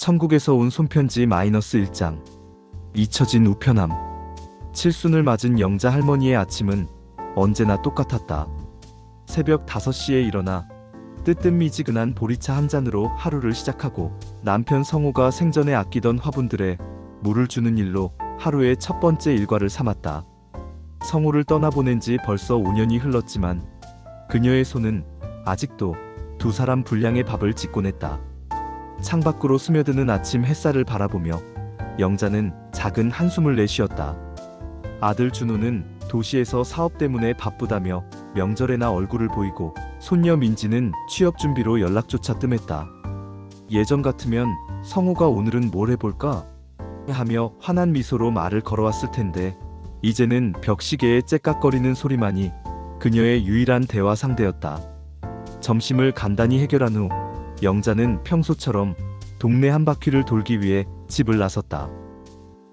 천국에서 온 손편지 마이너스 1장. 잊혀진 우편함. 칠순을 맞은 영자 할머니의 아침은 언제나 똑같았다. 새벽 5시에 일어나 뜨뜻미지근한 보리차 한 잔으로 하루를 시작하고 남편 성우가 생전에 아끼던 화분들에 물을 주는 일로 하루의 첫 번째 일과를 삼았다. 성우를 떠나보낸 지 벌써 5년이 흘렀지만 그녀의 손은 아직도 두 사람 분량의 밥을 짓곤 했다. 창밖으로 스며드는 아침 햇살을 바라보며 영자는 작은 한숨을 내쉬었다. 아들 준호는 도시에서 사업 때문에 바쁘다며 명절에나 얼굴을 보이고 손녀 민지는 취업 준비로 연락조차 뜸했다. 예전 같으면 성우가 오늘은 뭘 해볼까? 하며 환한 미소로 말을 걸어왔을 텐데 이제는 벽시계의 째깍거리는 소리만이 그녀의 유일한 대화 상대였다. 점심을 간단히 해결한 후 영자는 평소처럼 동네 한 바퀴를 돌기 위해 집을 나섰다.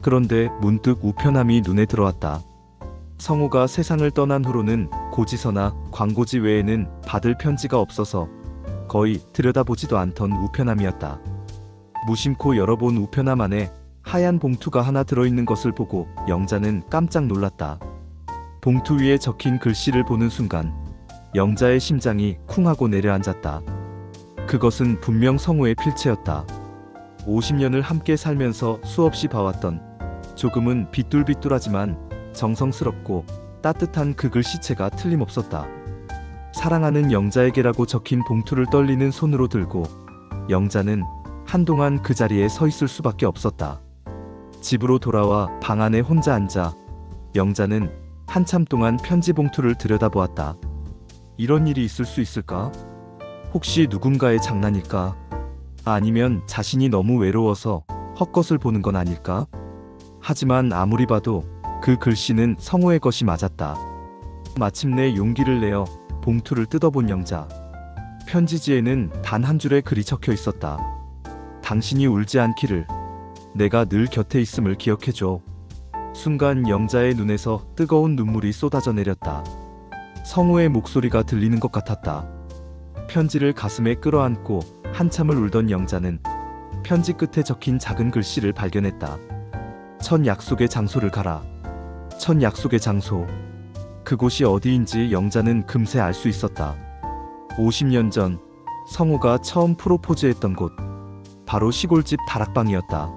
그런데 문득 우편함이 눈에 들어왔다. 성우가 세상을 떠난 후로는 고지서나 광고지 외에는 받을 편지가 없어서 거의 들여다보지도 않던 우편함이었다. 무심코 열어본 우편함 안에 하얀 봉투가 하나 들어있는 것을 보고 영자는 깜짝 놀랐다. 봉투 위에 적힌 글씨를 보는 순간 영자의 심장이 쿵 하고 내려앉았다. 그것은 분명 성우의 필체였다. 50년을 함께 살면서 수없이 봐왔던 조금은 비뚤비뚤하지만 정성스럽고 따뜻한 그 글씨체가 틀림없었다. 사랑하는 영자에게라고 적힌 봉투를 떨리는 손으로 들고 영자는 한동안 그 자리에 서 있을 수밖에 없었다. 집으로 돌아와 방 안에 혼자 앉아 영자는 한참 동안 편지 봉투를 들여다보았다. 이런 일이 있을 수 있을까? 혹시 누군가의 장난일까? 아니면 자신이 너무 외로워서 헛것을 보는 건 아닐까? 하지만 아무리 봐도 그 글씨는 성우의 것이 맞았다. 마침내 용기를 내어 봉투를 뜯어본 영자. 편지지에는 단 한 줄의 글이 적혀 있었다. 당신이 울지 않기를. 내가 늘 곁에 있음을 기억해줘. 순간 영자의 눈에서 뜨거운 눈물이 쏟아져 내렸다. 성우의 목소리가 들리는 것 같았다. 편지를 가슴에 끌어안고 한참을 울던 영자는 편지 끝에 적힌 작은 글씨를 발견했다. 첫 약속의 장소를 가라. 첫 약속의 장소. 그곳이 어디인지 영자는 금세 알 수 있었다. 50년 전 성우가 처음 프로포즈했던 곳. 바로 시골집 다락방이었다.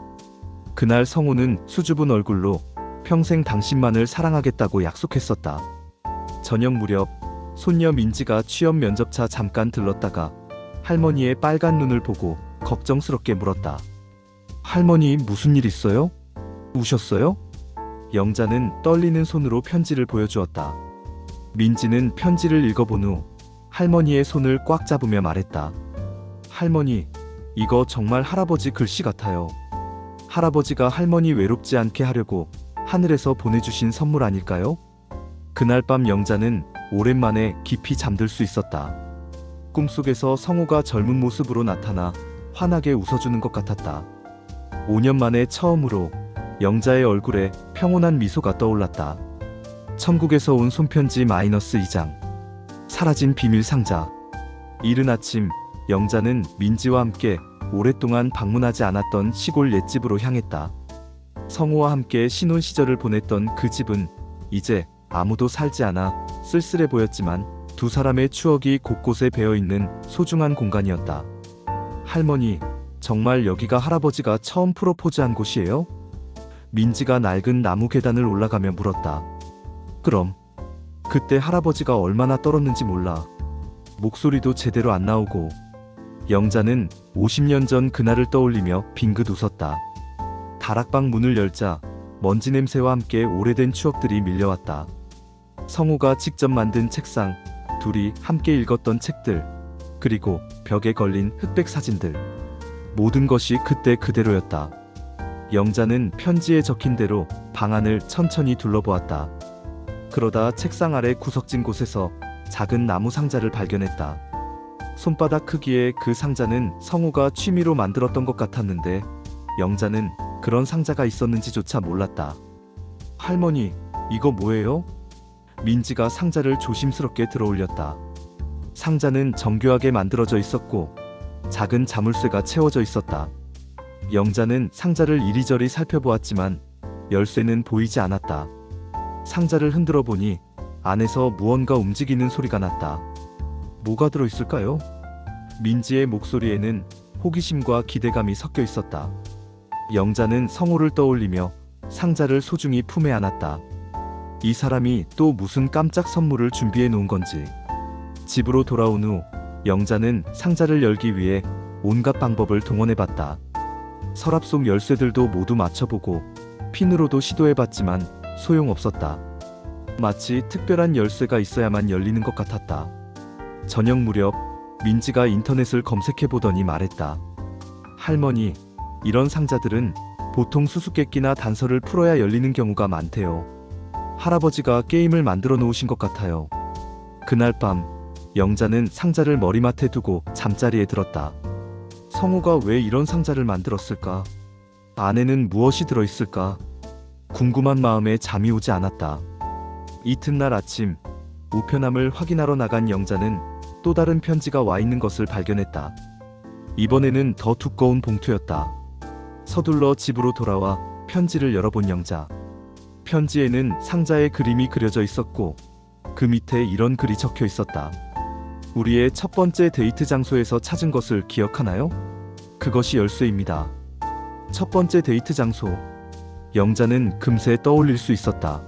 그날 성우는 수줍은 얼굴로 평생 당신만을 사랑하겠다고 약속했었다. 저녁 무렵 손녀 민지가 취업 면접차 잠깐 들렀다가 할머니의 빨간 눈을 보고 걱정스럽게 물었다. 할머니 무슨 일 있어요? 우셨어요? 영자는 떨리는 손으로 편지를 보여주었다. 민지는 편지를 읽어본 후 할머니의 손을 꽉 잡으며 말했다. 할머니, 이거 정말 할아버지 글씨 같아요. 할아버지가 할머니 외롭지 않게 하려고 하늘에서 보내주신 선물 아닐까요? 그날 밤 영자는 오랜만에 깊이 잠들 수 있었다. 꿈속에서 성우가 젊은 모습으로 나타나 환하게 웃어주는 것 같았다. 5년 만에 처음으로 영자의 얼굴에 평온한 미소가 떠올랐다. 천국에서 온 손편지 마이너스 2장. 사라진 비밀 상자. 이른 아침, 영자는 민지와 함께 오랫동안 방문하지 않았던 시골 옛집으로 향했다. 성우와 함께 신혼 시절을 보냈던 그 집은 이제 아무도 살지 않아 쓸쓸해 보였지만 두 사람의 추억이 곳곳에 배어 있는 소중한 공간이었다. 할머니, 정말 여기가 할아버지가 처음 프로포즈한 곳이에요? 민지가 낡은 나무 계단을 올라가며 물었다. 그럼 그때 할아버지가 얼마나 떨었는지 몰라. 목소리도 제대로 안 나오고 영자는 50년 전 그날을 떠올리며 빙긋 웃었다. 다락방 문을 열자 먼지 냄새와 함께 오래된 추억들이 밀려왔다. 성우가 직접 만든 책상, 둘이 함께 읽었던 책들, 그리고 벽에 걸린 흑백 사진들. 모든 것이 그때 그대로였다. 영자는 편지에 적힌 대로 방안을 천천히 둘러보았다. 그러다 책상 아래 구석진 곳에서 작은 나무 상자를 발견했다. 손바닥 크기의 그 상자는 성우가 취미로 만들었던 것 같았는데 영자는 그런 상자가 있었는지조차 몰랐다. 할머니, 이거 뭐예요? 민지가 상자를 조심스럽게 들어올렸다. 상자는 정교하게 만들어져 있었고 작은 자물쇠가 채워져 있었다. 영자는 상자를 이리저리 살펴보았지만 열쇠는 보이지 않았다. 상자를 흔들어 보니 안에서 무언가 움직이는 소리가 났다. 뭐가 들어있을까요? 민지의 목소리에는 호기심과 기대감이 섞여 있었다. 영자는 성호를 떠올리며 상자를 소중히 품에 안았다. 이 사람이 또 무슨 깜짝 선물을 준비해 놓은 건지. 집으로 돌아온 후 영자는 상자를 열기 위해 온갖 방법을 동원해 봤다. 서랍 속 열쇠들도 모두 맞춰보고 핀으로도 시도해 봤지만 소용없었다. 마치 특별한 열쇠가 있어야만 열리는 것 같았다. 저녁 무렵 민지가 인터넷을 검색해 보더니 말했다. 할머니, 이런 상자들은 보통 수수께끼나 단서를 풀어야 열리는 경우가 많대요. 할아버지가 게임을 만들어 놓으신 것 같아요. 그날 밤, 영자는 상자를 머리맡에 두고 잠자리에 들었다. 성우가 왜 이런 상자를 만들었을까? 안에는 무엇이 들어있을까? 궁금한 마음에 잠이 오지 않았다. 이튿날 아침, 우편함을 확인하러 나간 영자는 또 다른 편지가 와 있는 것을 발견했다. 이번에는 더 두꺼운 봉투였다. 서둘러 집으로 돌아와 편지를 열어본 영자. 편지에는 상자에 그림이 그려져 있었고 그 밑에 이런 글이 적혀 있었다. 우리의 첫 번째 데이트 장소에서 찾은 것을 기억하나요? 그것이 열쇠입니다. 첫 번째 데이트 장소. 영자는 금세 떠올릴 수 있었다.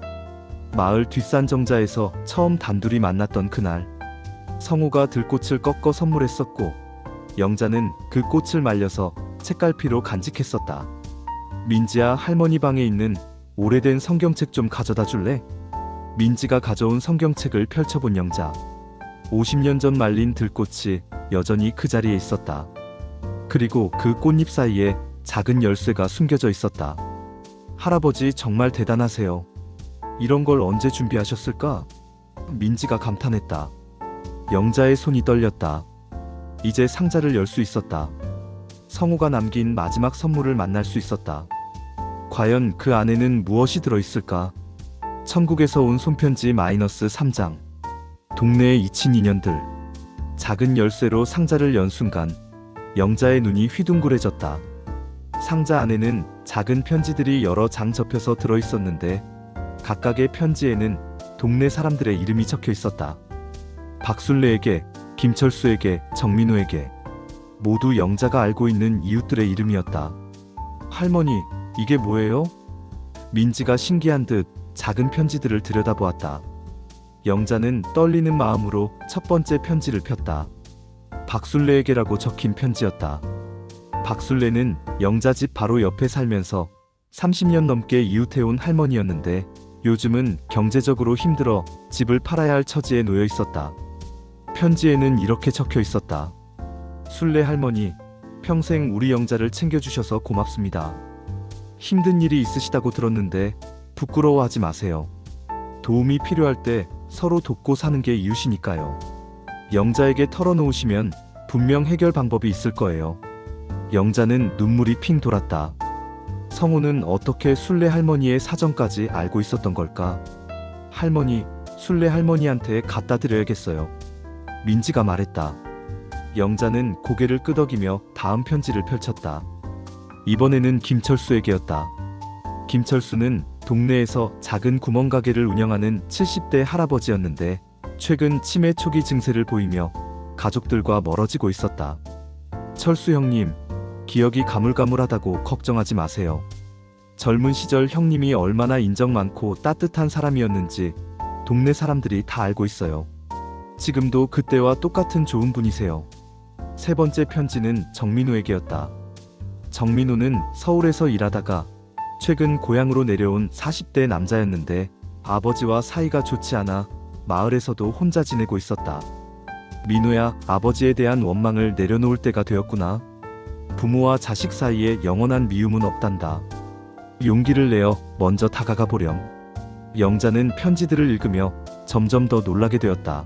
마을 뒷산 정자에서 처음 단둘이 만났던 그날. 성우가 들꽃을 꺾어 선물했었고 영자는 그 꽃을 말려서 책갈피로 간직했었다. 민지야 할머니 방에 있는 오래된 성경책 좀 가져다 줄래? 민지가 가져온 성경책을 펼쳐본 영자. 50년 전 말린 들꽃이 여전히 그 자리에 있었다. 그리고 그 꽃잎 사이에 작은 열쇠가 숨겨져 있었다. 할아버지 정말 대단하세요. 이런 걸 언제 준비하셨을까? 민지가 감탄했다. 영자의 손이 떨렸다. 이제 상자를 열 수 있었다. 성우가 남긴 마지막 선물을 만날 수 있었다. 과연 그 안에는 무엇이 들어있을까? 천국에서 온 손편지 마이너스 3장. 동네에 잊힌 인연들. 작은 열쇠로 상자를 연 순간 영자의 눈이 휘둥그레졌다. 상자 안에는 작은 편지들이 여러 장 접혀서 들어 있었는데 각각의 편지에는 동네 사람들의 이름이 적혀 있었다. 박술래에게, 김철수에게, 정민호에게 모두 영자가 알고 있는 이웃들의 이름이었다. 할머니, 이게 뭐예요? 민지가 신기한 듯 작은 편지들을 들여다보았다. 영자는 떨리는 마음으로 첫 번째 편지를 폈다. 박술래에게라고 적힌 편지였다. 박술래는 영자 집 바로 옆에 살면서 30년 넘게 이웃해온 할머니였는데 요즘은 경제적으로 힘들어 집을 팔아야 할 처지에 놓여 있었다. 편지에는 이렇게 적혀 있었다. 술래 할머니, 평생 우리 영자를 챙겨주셔서 고맙습니다. 힘든 일이 있으시다고 들었는데 부끄러워하지 마세요. 도움이 필요할 때 서로 돕고 사는 게 이웃이니까요. 영자에게 털어놓으시면 분명 해결 방법이 있을 거예요. 영자는 눈물이 핑 돌았다. 성우는 어떻게 술래 할머니의 사정까지 알고 있었던 걸까? 할머니, 술래 할머니한테 갖다 드려야겠어요. 민지가 말했다. 영자는 고개를 끄덕이며 다음 편지를 펼쳤다. 이번에는 김철수에게였다. 김철수는 동네에서 작은 구멍가게를 운영하는 70대 할아버지였는데 최근 치매 초기 증세를 보이며 가족들과 멀어지고 있었다. 철수 형님, 기억이 가물가물하다고 걱정하지 마세요. 젊은 시절 형님이 얼마나 인정 많고 따뜻한 사람이었는지 동네 사람들이 다 알고 있어요. 지금도 그때와 똑같은 좋은 분이세요. 세 번째 편지는 정민호에게였다. 정민호는 서울에서 일하다가 최근 고향으로 내려온 40대 남자였는데 아버지와 사이가 좋지 않아 마을에서도 혼자 지내고 있었다. 민호야, 아버지에 대한 원망을 내려놓을 때가 되었구나. 부모와 자식 사이에 영원한 미움은 없단다. 용기를 내어 먼저 다가가 보렴. 영자는 편지들을 읽으며 점점 더 놀라게 되었다.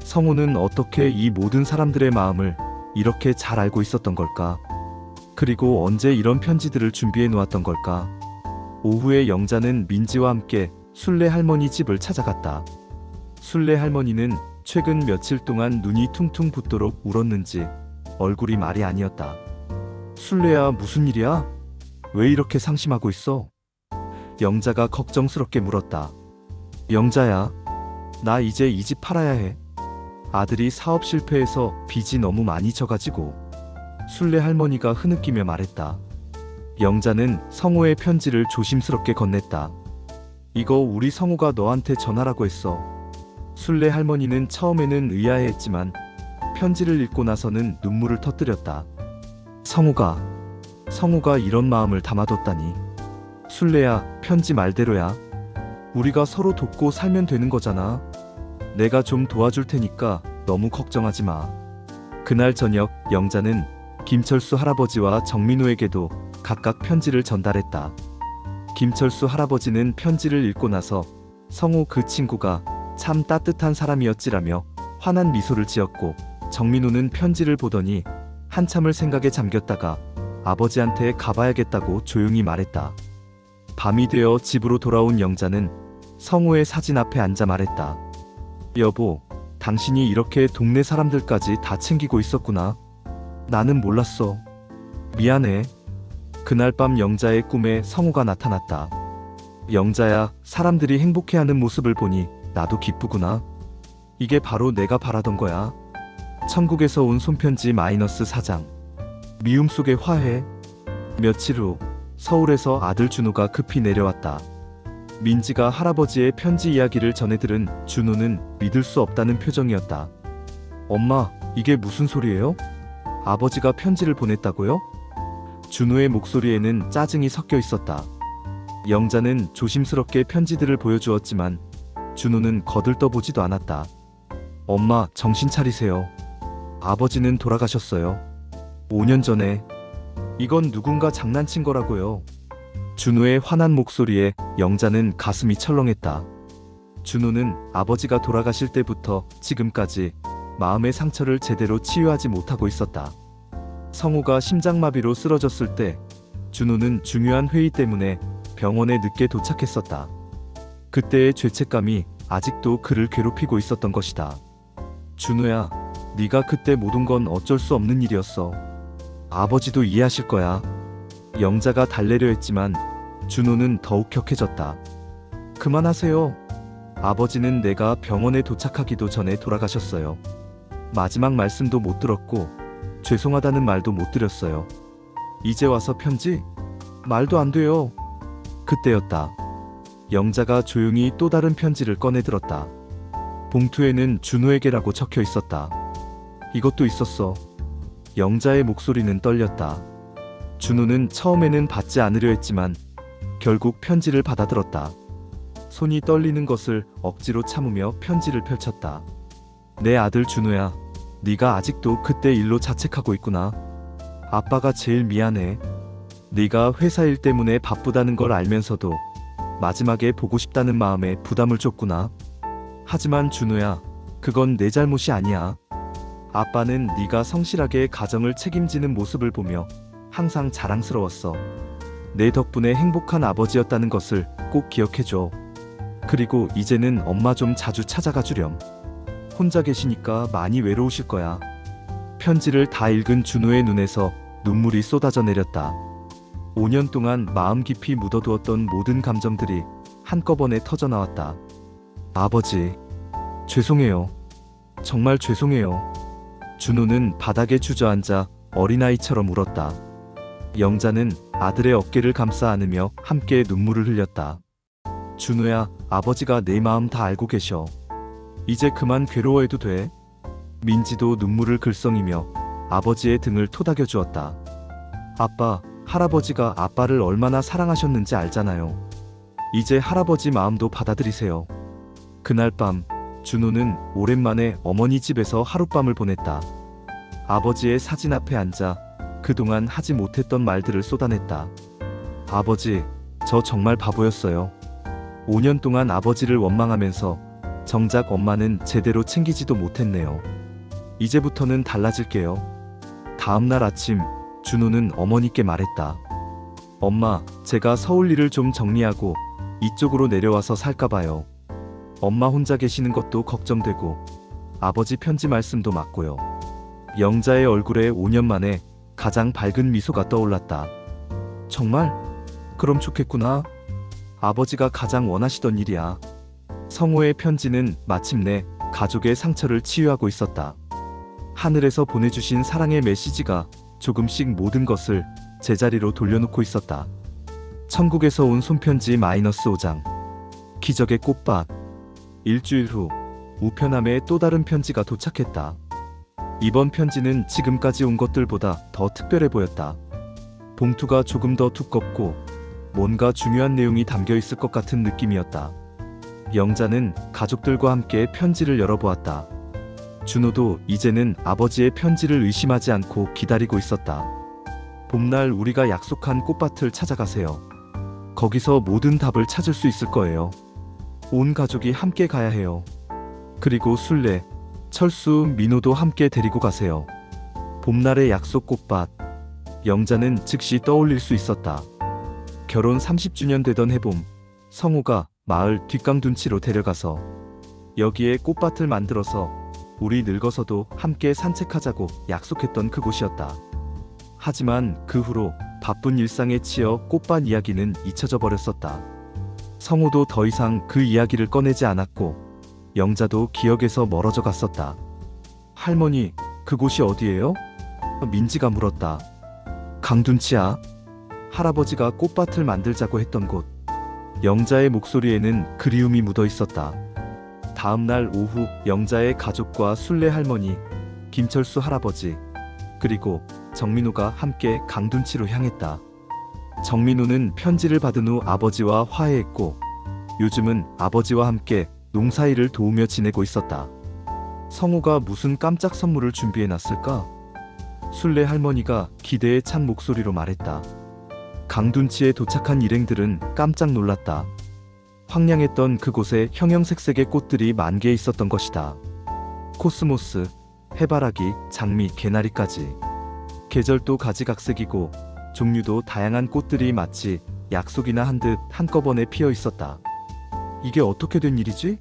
성우는 어떻게 이 모든 사람들의 마음을 이렇게 잘 알고 있었던 걸까? 그리고 언제 이런 편지들을 준비해 놓았던 걸까? 오후에 영자는 민지와 함께 술래 할머니 집을 찾아갔다. 술래 할머니는 최근 며칠 동안 눈이 퉁퉁 붓도록 울었는지 얼굴이 말이 아니었다. 순례야, 무슨 일이야? 왜 이렇게 상심하고 있어? 영자가 걱정스럽게 물었다. 영자야, 나 이제 이 집 팔아야 해. 아들이 사업 실패해서 빚이 너무 많이 져가지고 순례 할머니가 흐느끼며 말했다. 영자는 성호의 편지를 조심스럽게 건넸다. 이거 우리 성호가 너한테 전하라고 했어. 순례 할머니는 처음에는 의아해했지만 편지를 읽고 나서는 눈물을 터뜨렸다. 성호가 성호가 이런 마음을 담아뒀다니. 순례야, 편지 말대로야. 우리가 서로 돕고 살면 되는 거잖아. 내가 좀 도와줄 테니까 너무 걱정하지 마. 그날 저녁 영자는 김철수 할아버지와 정민우에게도 각각 편지를 전달했다. 김철수 할아버지는 편지를 읽고 나서 성우 그 친구가 참 따뜻한 사람이었지라며 환한 미소를 지었고 정민우는 편지를 보더니 한참을 생각에 잠겼다가 아버지한테 가봐야겠다고 조용히 말했다. 밤이 되어 집으로 돌아온 영자는 성우의 사진 앞에 앉아 말했다. 여보, 당신이 이렇게 동네 사람들까지 다 챙기고 있었구나. 나는 몰랐어. 미안해. 그날 밤 영자의 꿈에 성우가 나타났다. 영자야, 사람들이 행복해하는 모습을 보니 나도 기쁘구나. 이게 바로 내가 바라던 거야. 천국에서 온 손편지 마이너스 4장. 미움 속의 화해. 며칠 후 서울에서 아들 준호가 급히 내려왔다. 민지가 할아버지의 편지 이야기를 전해 들은 준호는 믿을 수 없다는 표정이었다. 엄마, 이게 무슨 소리예요? 아버지가 편지를 보냈다고요? 준호의 목소리에는 짜증이 섞여 있었다. 영자는 조심스럽게 편지들을 보여주었지만 준호는 거들떠보지도 않았다. 엄마, 정신 차리세요. 아버지는 돌아가셨어요. 5년 전에. 이건 누군가 장난친 거라고요. 준호의 환한 목소리에 영자는 가슴이 철렁했다. 준호는 아버지가 돌아가실 때부터 지금까지 마음의 상처를 제대로 치유하지 못하고 있었다. 성우가 심장마비로 쓰러졌을 때 준호는 중요한 회의 때문에 병원에 늦게 도착했었다. 그때의 죄책감이 아직도 그를 괴롭히고 있었던 것이다. 준호야, 네가 그때 못 온 건 어쩔 수 없는 일이었어. 아버지도 이해하실 거야. 영자가 달래려 했지만 준호는 더욱 격해졌다. 그만하세요. 아버지는 내가 병원에 도착하기도 전에 돌아가셨어요. 마지막 말씀도 못 들었고 죄송하다는 말도 못 드렸어요. 이제 와서 편지? 말도 안 돼요. 그때였다. 영자가 조용히 또 다른 편지를 꺼내 들었다. 봉투에는 준호에게라고 적혀 있었다. 이것도 있었어. 영자의 목소리는 떨렸다. 준호는 처음에는 받지 않으려 했지만 결국 편지를 받아들었다. 손이 떨리는 것을 억지로 참으며 편지를 펼쳤다. 내 아들 준호야. 네가 아직도 그때 일로 자책하고 있구나. 아빠가 제일 미안해. 네가 회사 일 때문에 바쁘다는 걸 알면서도 마지막에 보고 싶다는 마음에 부담을 줬구나. 하지만 준호야, 그건 내 잘못이 아니야. 아빠는 네가 성실하게 가정을 책임지는 모습을 보며 항상 자랑스러웠어. 내 덕분에 행복한 아버지였다는 것을 꼭 기억해줘. 그리고 이제는 엄마 좀 자주 찾아가 주렴. 혼자 계시니까 많이 외로우실 거야. 편지를 다 읽은 준호의 눈에서 눈물이 쏟아져 내렸다. 5년 동안 마음 깊이 묻어두었던 모든 감정들이 한꺼번에 터져 나왔다. 아버지, 죄송해요. 정말 죄송해요. 준호는 바닥에 주저앉아 어린아이처럼 울었다. 영자는 아들의 어깨를 감싸 안으며 함께 눈물을 흘렸다. 준호야, 아버지가 내 마음 다 알고 계셔. 이제 그만 괴로워해도 돼. 민지도 눈물을 글썽이며 아버지의 등을 토닥여 주었다. 아빠, 할아버지가 아빠를 얼마나 사랑하셨는지 알잖아요. 이제 할아버지 마음도 받아들이세요. 그날 밤, 준호는 오랜만에 어머니 집에서 하룻밤을 보냈다. 아버지의 사진 앞에 앉아 그동안 하지 못했던 말들을 쏟아냈다. 아버지, 저 정말 바보였어요. 5년 동안 아버지를 원망하면서 정작 엄마는 제대로 챙기지도 못했네요. 이제부터는 달라질게요. 다음날 아침, 준호는 어머니께 말했다. 엄마, 제가 서울 일을 좀 정리하고 이쪽으로 내려와서 살까봐요. 엄마 혼자 계시는 것도 걱정되고 아버지 편지 말씀도 맞고요. 영자의 얼굴에 5년 만에 가장 밝은 미소가 떠올랐다. 정말? 그럼 좋겠구나. 아버지가 가장 원하시던 일이야. 성호의 편지는 마침내 가족의 상처를 치유하고 있었다. 하늘에서 보내주신 사랑의 메시지가 조금씩 모든 것을 제자리로 돌려놓고 있었다. 천국에서 온 손편지 마이너스 5장. 기적의 꽃밭. 일주일 후 우편함에 또 다른 편지가 도착했다. 이번 편지는 지금까지 온 것들보다 더 특별해 보였다. 봉투가 조금 더 두껍고 뭔가 중요한 내용이 담겨 있을 것 같은 느낌이었다. 영자는 가족들과 함께 편지를 열어보았다. 준호도 이제는 아버지의 편지를 의심하지 않고 기다리고 있었다. 봄날 우리가 약속한 꽃밭을 찾아가세요. 거기서 모든 답을 찾을 수 있을 거예요. 온 가족이 함께 가야 해요. 그리고 술래, 철수, 민호도 함께 데리고 가세요. 봄날의 약속 꽃밭. 영자는 즉시 떠올릴 수 있었다. 결혼 30주년 되던 해봄, 성우가 마을 뒷강둔치로 데려가서 여기에 꽃밭을 만들어서 우리 늙어서도 함께 산책하자고 약속했던 그곳이었다. 하지만 그 후로 바쁜 일상에 치여 꽃밭 이야기는 잊혀져 버렸었다. 성우도 더 이상 그 이야기를 꺼내지 않았고 영자도 기억에서 멀어져 갔었다. 할머니, 그곳이 어디예요? 민지가 물었다. 강둔치야. 할아버지가 꽃밭을 만들자고 했던 곳. 영자의 목소리에는 그리움이 묻어 있었다. 다음 날 오후 영자의 가족과 순례 할머니, 김철수 할아버지, 그리고 정민호가 함께 강둔치로 향했다. 정민호는 편지를 받은 후 아버지와 화해했고 요즘은 아버지와 함께 농사일을 도우며 지내고 있었다. 성우가 무슨 깜짝 선물을 준비해 놨을까? 순례 할머니가 기대에 찬 목소리로 말했다. 강둔치에 도착한 일행들은 깜짝 놀랐다. 황량했던 그곳에 형형색색의 꽃들이 만개 있었던 것이다. 코스모스, 해바라기, 장미, 개나리까지. 계절도 가지각색이고 종류도 다양한 꽃들이 마치 약속이나 한 듯 한꺼번에 피어 있었다. 이게 어떻게 된 일이지?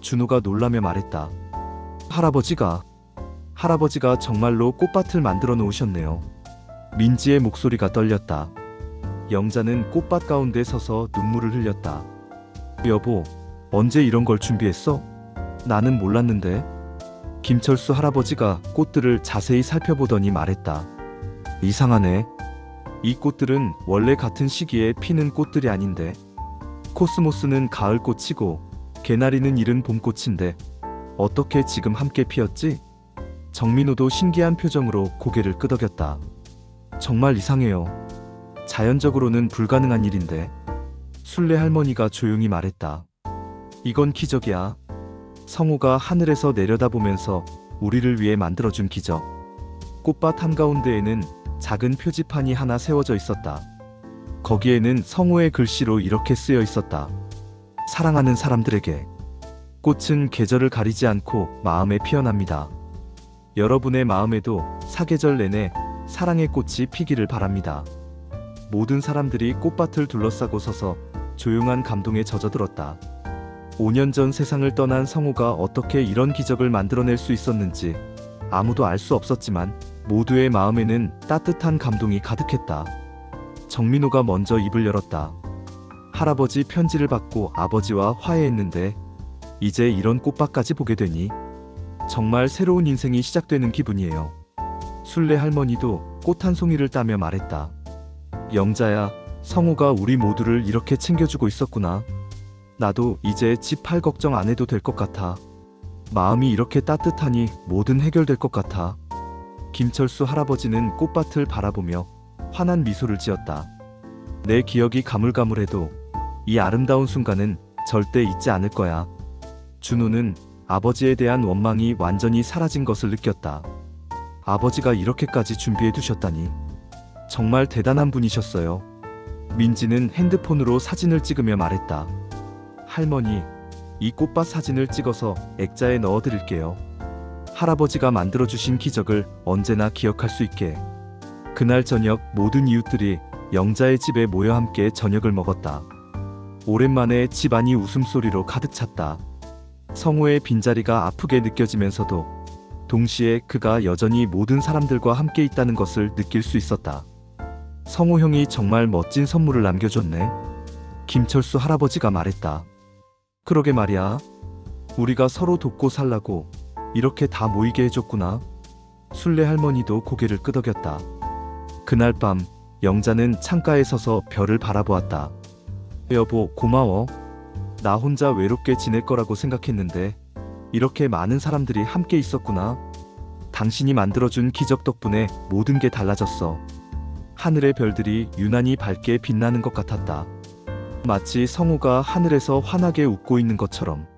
준호가 놀라며 말했다. 할아버지가 할아버지가 정말로 꽃밭을 만들어 놓으셨네요. 민지의 목소리가 떨렸다. 영자는 꽃밭 가운데 서서 눈물을 흘렸다. 여보, 언제 이런 걸 준비했어? 나는 몰랐는데. 김철수 할아버지가 꽃들을 자세히 살펴보더니 말했다. 이상하네. 이 꽃들은 원래 같은 시기에 피는 꽃들이 아닌데. 코스모스는 가을 꽃이고, 개나리는 이른 봄꽃인데, 어떻게 지금 함께 피었지? 정민호도 신기한 표정으로 고개를 끄덕였다. 정말 이상해요. 자연적으로는 불가능한 일인데. 순례 할머니가 조용히 말했다. 이건 기적이야. 성우가 하늘에서 내려다보면서 우리를 위해 만들어준 기적. 꽃밭 한가운데에는 작은 표지판이 하나 세워져 있었다. 거기에는 성우의 글씨로 이렇게 쓰여 있었다. 사랑하는 사람들에게. 꽃은 계절을 가리지 않고 마음에 피어납니다. 여러분의 마음에도 사계절 내내 사랑의 꽃이 피기를 바랍니다. 모든 사람들이 꽃밭을 둘러싸고 서서 조용한 감동에 젖어들었다. 5년 전 세상을 떠난 성우가 어떻게 이런 기적을 만들어낼 수 있었는지 아무도 알 수 없었지만 모두의 마음에는 따뜻한 감동이 가득했다. 정민호가 먼저 입을 열었다. 할아버지 편지를 받고 아버지와 화해했는데 이제 이런 꽃밭까지 보게 되니 정말 새로운 인생이 시작되는 기분이에요. 순례 할머니도 꽃 한 송이를 따며 말했다. 영자야, 성우가 우리 모두를 이렇게 챙겨주고 있었구나. 나도 이제 집 팔 걱정 안 해도 될 것 같아. 마음이 이렇게 따뜻하니 뭐든 해결될 것 같아. 김철수 할아버지는 꽃밭을 바라보며 환한 미소를 지었다. 내 기억이 가물가물해도 이 아름다운 순간은 절대 잊지 않을 거야. 준호는 아버지에 대한 원망이 완전히 사라진 것을 느꼈다. 아버지가 이렇게까지 준비해 두셨다니. 정말 대단한 분이셨어요. 민지는 핸드폰으로 사진을 찍으며 말했다. 할머니, 이 꽃밭 사진을 찍어서 액자에 넣어 드릴게요. 할아버지가 만들어 주신 기적을 언제나 기억할 수 있게. 그날 저녁 모든 이웃들이 영자의 집에 모여 함께 저녁을 먹었다. 오랜만에 집안이 웃음소리로 가득 찼다. 성우의 빈자리가 아프게 느껴지면서도 동시에 그가 여전히 모든 사람들과 함께 있다는 것을 느낄 수 있었다. 성호 형이 정말 멋진 선물을 남겨줬네. 김철수 할아버지가 말했다. 그러게 말이야. 우리가 서로 돕고 살라고 이렇게 다 모이게 해줬구나. 순례 할머니도 고개를 끄덕였다. 그날 밤 영자는 창가에 서서 별을 바라보았다. 여보, 고마워. 나 혼자 외롭게 지낼 거라고 생각했는데 이렇게 많은 사람들이 함께 있었구나. 당신이 만들어준 기적 덕분에 모든 게 달라졌어. 하늘의 별들이 유난히 밝게 빛나는 것 같았다. 마치 성우가 하늘에서 환하게 웃고 있는 것처럼.